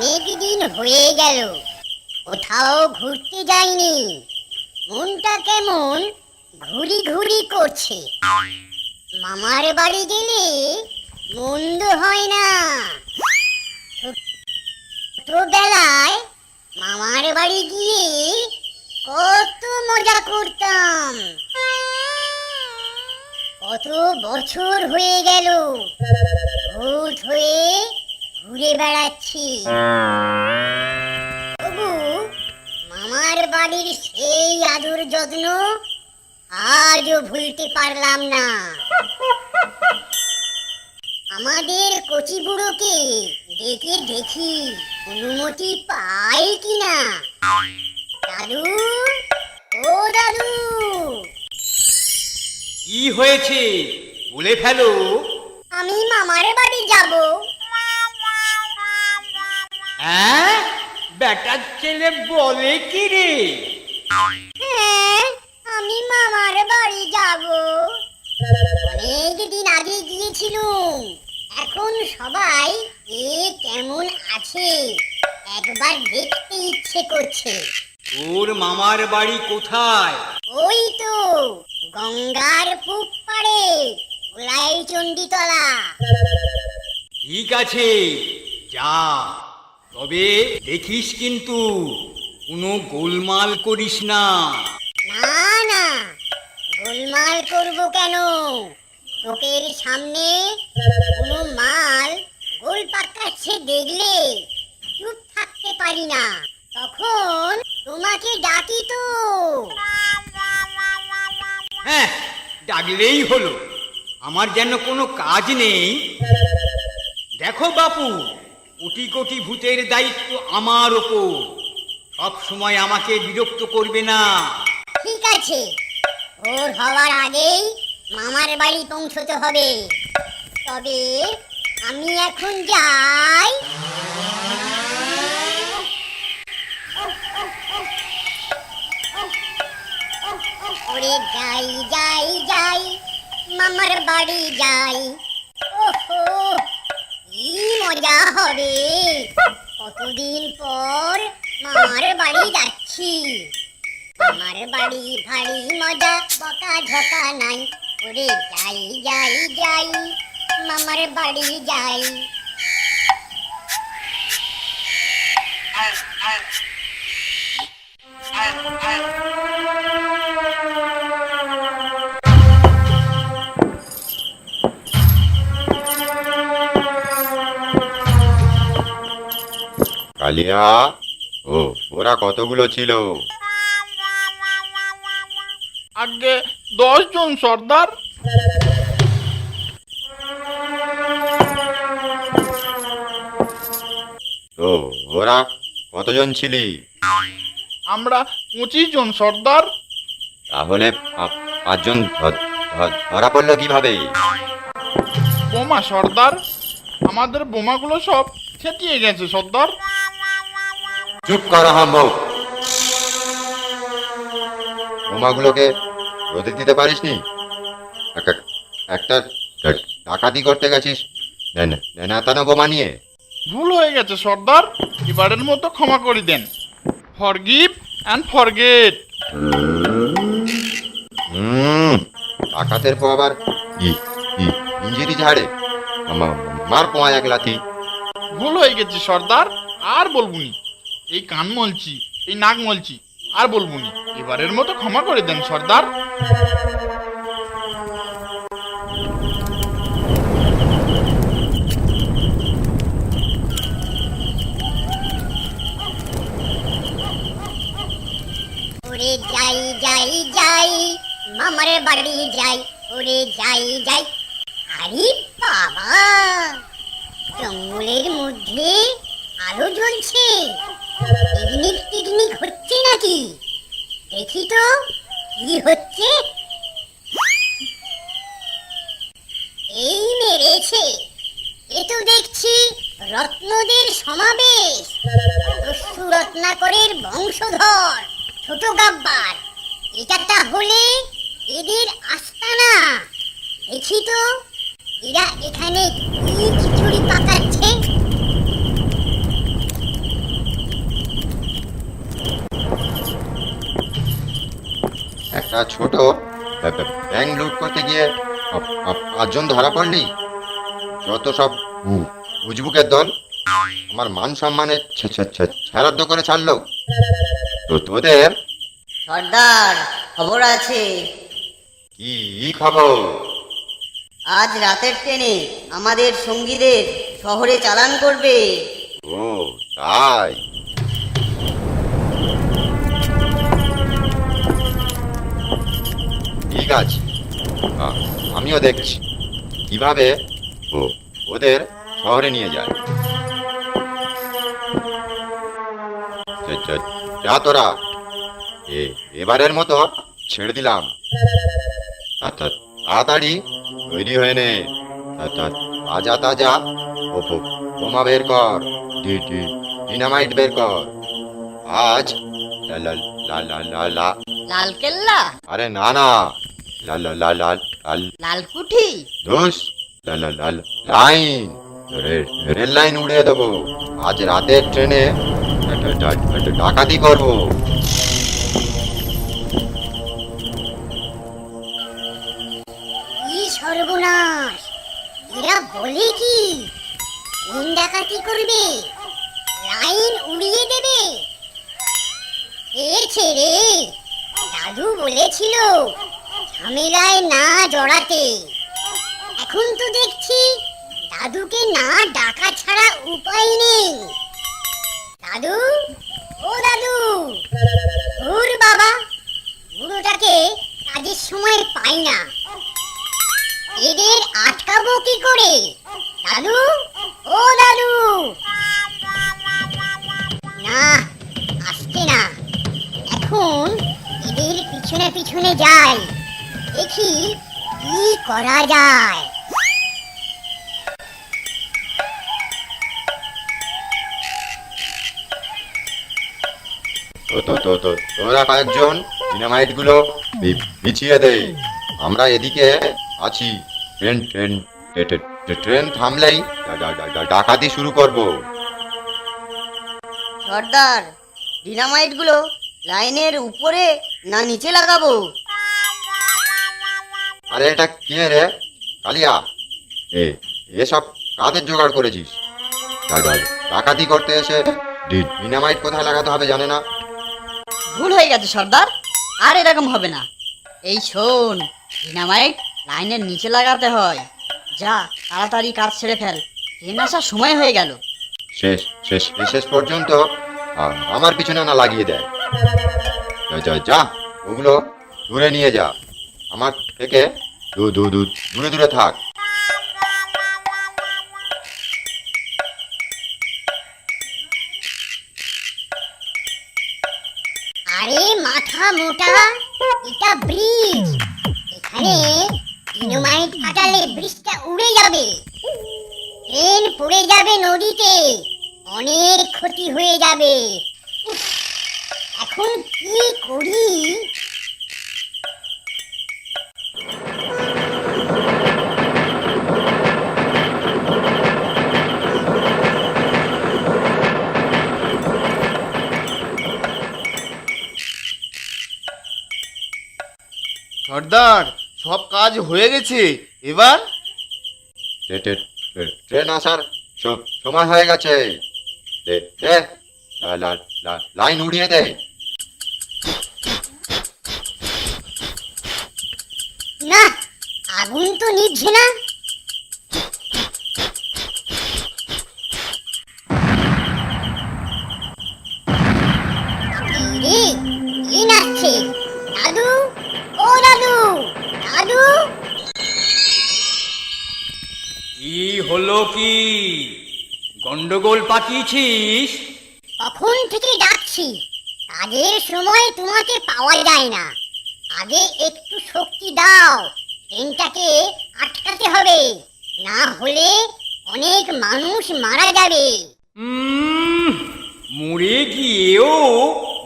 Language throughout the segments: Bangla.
অনেক দিন হয়ে গেল। কোথাও ঘুরতে যাইনি। মনটা কেমন ঘুরি ঘুরি করছে। মামার বাড়ি গেলে মন্দ হয় না। ছোটবেলায় মামার বাড়ি গিয়ে কত মজা করতাম। কত বছর হয়ে গেল। ভূত হয়ে ঘুরে বেড়াচ্ছি। তবু মামার বাড়ির সেই আদর যত্ন আজও ভুলতে পারলাম না। আমাদের কচি বুড়োকে ডেকে দেখি অনুমতি পাই কিনা। দাদু ও দাদু। কি হয়েছে? বলে ফেলো। আমি মামার বাড়ি যাব। হ্যাঁ? বেটার ছেলে বলে কি রে? হ্যাঁ আমি মামার বাড়ি যাব। অনেক দিন আগে গিয়েছিলুম। এখন সবাই কে কেমন আছে? একবার দেখতে ইচ্ছে করছে। তোর মামার বাড়ি কোথায়? ওই তো গঙ্গার পূব পাড়ে ওলাই চণ্ডীতলা ঠিক আছে যা। তবে দেখিস কিন্তু কোনো গোলমাল করিস না। না না গোলমাল করব কেন? চোখের সামনে কোনো মাল গোল পাকাচ্ছে দেখলে চুপ থাকতে পারি না। তখন তোমাকে ডাকি তো। হ্যাঁ ডাকলেই হলো। আমার যেন কোনো কাজ নেই। দেখো বাপু কোটি কোটি ভূতের দায়িত্ব আমার ওপর। সব সময় আমাকে বিরক্ত করবে না। ঠিক আছে। ভোর হওয়ার আগেই মামার বাড়ি পৌঁছতে হবে। তবে আমি এখন যাই। ওরে যাই যাই যাই, মামার বাড়ি যাই। কি মজা হবে। কতদিন পর মামার বাড়ি যাচ্ছি। আমার বাড়ি ভারী মজা, বকা ঝকা নাই। ওরে যাই যাই যাই, মামার বাড়ি যাই। কালিয়া ও ওরা কতগুলো ছিল? আগে দশ জন সর্দার। তো ওরা কতজন ছিলি? আমরা পঁচিশ জন সর্দার। তাহলে পাঁচজন ধরা পড়ল কীভাবে? বোমা সর্দার। আমাদের বোমাগুলো সব ছেটিয়ে গেছে সর্দার। চুপ কর হাম্মক বোমাগুলোকে রোদে দিতে পারিসনি একটা- একটা ডাকাতি করতে গেছিস। নেনাতানো বোমা নিয়ে। ভুল হয়ে গেছে সর্দার। এবারের মতো ক্ষমা করে দেন। Forgive and forget. হুম ডাকাতের পর আবার ইঞ্জিরি ঝাড়ে। মার পোয়া এক লাথি। ভুল হয়ে গেছে সর্দার। আর বলবুনি এই কান মলছি এই নাক মলছি আর বলবুনি এবারের মতো ক্ষমা করে দেন, সর্দার। যাই যাই যাই, মামার বাড়ি যাই, ওরে যাই যাই। আরে বাবা, জঙ্গলের মধ্যে আলো জ্বলছে। পিকনিক পিকনিক হচ্ছে নাকি? দেখি তো, কি হচ্ছে? এই মেরেছে। এ তো দেখছি রত্নদের সমাবেশ। দস্যু রত্নাকরের বংশধর, ছোট গাব্বার। এটা তাহলে এদের আস্তানা। দেখি তো, এরা এখানে কি খিচুড়ি পাকাচ্ছে একটা ছোট। ব্য- ব্য- ব্যাংক লুট করতে গিয়ে পাঁচজন ধরা পড়লি। যত সব উজবুকের দল আমার মান সম্মানে ছে- ছে- ছে- ছেড়াদ্দ করে ছাড়লো। তো তোদের? সর্দার খবর আছে? কি খবর? আজ রাতের ট্রেনে আমাদের সঙ্গীদের শহরে চালান করবে। ও তাই? আ- আমিও দেখছি। কীভাবে? ও। ওদের শহরে নিয়ে যায়। যা- যা- যা তোরা। এবারের মতো ছেড়ে দিলাম। তাড়াতাড়ি তৈরি হয়ে নে। তাজা তাজা। বোমা বের কর। ডিনামাইট বের কর। আজ লা লা লা লা লা লা। আরে না না। লা লা লা লা লাল লালকুঠি লা লা লা- লাইন রে- রেল লাইন উড়িয়ে দেবো আজ রাতের ট্রেনে ডা- ডা- ডা- ডাকাতি করব কি সর্বনাশ? এরা বলে কি? কোন ডাকাতি করবে? লাইন উড়িয়ে দেবে? পেয়েছে রে দাদু বলেছিল ঝামেলায় না জড়াতে। এখন তো দেখছি দাদুকে না ডাকা ছাড়া উপায় নেই। দাদু, ও দাদু ওর বাবা, বুড়োটাকে কাজের সময় পাই না। এদের আটকাবো কি করে? দাদু, ও দাদু। না, আসছে না। এখন এদের পিছনে পিছনে যাই। দেখি কি করা যায়। তো তো তো তো তোরা কয়েকজন ডিনামাইটগুলো বিছিয়ে দে আমরা এদিকে আছি। ট্রেন ট্রেন ট্রেন থামলেই ডাকাতি শুরু করব। সর্দার ডিনামাইটগুলো লাইনের উপরে না নিচে লাগাবো? আরে এটা কে রে? কালিয়া। এ। এসব কাদের জোগাড় করেছিস? ডাকাতি করতে এসে ডিনামাইট কোথায় লাগাতে হবে জানে না? ভুল হয়ে গেছে সর্দার। আর এরকম হবে না। এই শোন ডিনামাইট লাইনের নিচে লাগাতে হয়। যা তাড়াতাড়ি কাজ ছেড়ে ফেল। ট্রেন আসার সময় হয়ে গেল। শেষ শেষ। শেষ পর্যন্ত আমার পিছনে না লাগিয়ে দেয়। যা, যা যা ওগুলো দূরে নিয়ে যা। আমার থেকে? দু দু দু দূরে দূরে থাক। আরে মাথা মোটা। এটা ব্রিজ। এখানে ডিনোমাইট ফাটালে ব্রিজটা উড়ে যাবে। ট্রেন পড়ে যাবে নদীতে। অনেক ক্ষতি হয়ে যাবে। এখন কি করি? সর্দার সব কাজ হয়ে গেছে। এবার? ট্রেন আসার সময় হয়ে গেছে। লাইন উড়িয়ে দে। না আগুন তো নিচ্ছে না। গন্ডগোল পাকিয়েছিস? কখন থেকে ডাকছি। কাজের সময় তোমাকে পাওয়া যায় না। আগে একটু শক্তি দাও। ট্রেনটাকে আটকাতে হবে। না হলে অনেক মানুষ মারা যাবে। মরে গিয়েও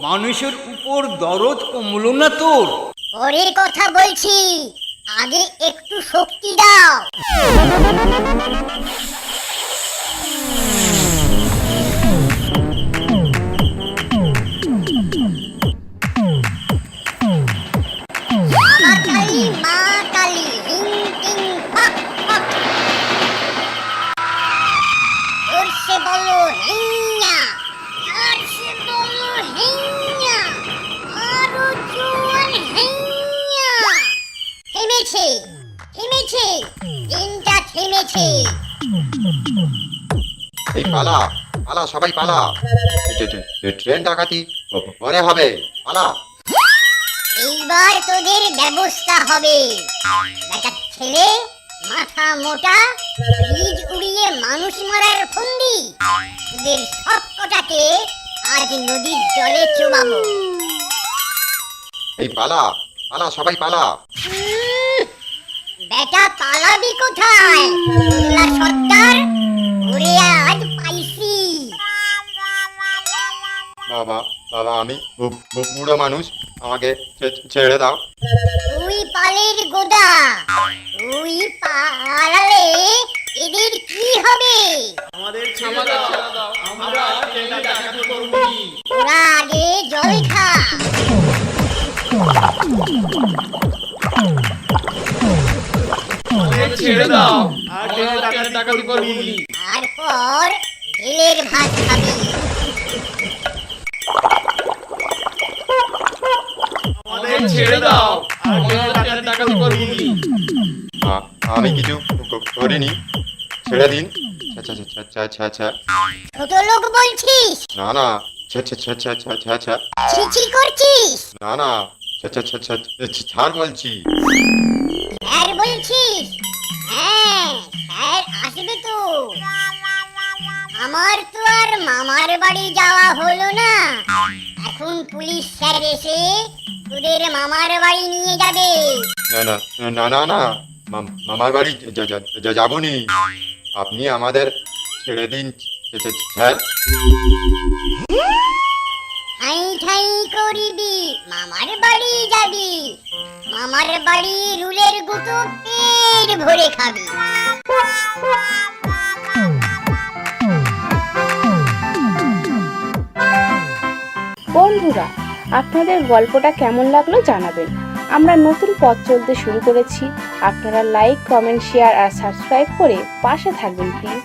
মানুষের উপর দরদ কমলো না তোর। পরের কথা বলছি আগে একটু শক্তি দাও। থেমেছে থেমেছে থেমেছে। এই পালা পালা সবাই পালা। ট্রেন ডাকাতি পরে হবে পালা। এইবার তোদের ব্যবস্থা হবে। একটা ছেলে মাথা মোটা বীজ উড়িয়ে মানুষ মারার ফন্দি। তোদের সব কটাকে আজ নদীর জলে চোবাবো। এই পালা পালা সবাই পালা। বেটা পালাবি কোথায়? মোল্লা সর্দার আজ পাইছি। বাবা বাবা আমি বুড়ো মানুষ আমাকে ছেড়ে দাও। তুই পালের গোদা তুই পালালে এদের কি হবে? ওরা বলি তারপর ঢিলের ভাত খাবি আমাদের ছেড়ে দাও আমি কিছু করিনি ছেড়ে দিন আচ্ছা আচ্ছা আচ্ছা আচ্ছা আচ্ছা লোক বলছিস না না না না ছাড় বলছি বলছিস হ্যাঁ আমার তো আর মামার বাড়ি যাওয়া হলো না। এখন পুলিশ স্যার এসে তোদের মামার বাড়ি নিয়ে যাবে। না না না না না মাম- মামার বাড়ি যাবনি আপনি আমাদের ছেড়ে দিন, স্যার। ঠাই ঠাই করিবি, মামার বাড়ি যাবি। মামার বাড়ি রুলের পেট ভরে খাবি। বন্ধুরা, আপনাদের গল্পটা কেমন লাগল জানাবেন। আমরা নতুন পথ চলতে শুরু করেছি। আপনারা লাইক কমেন্ট শেয়ার আর সাবস্ক্রাইব করে পাশে থাকবেন প্লিজ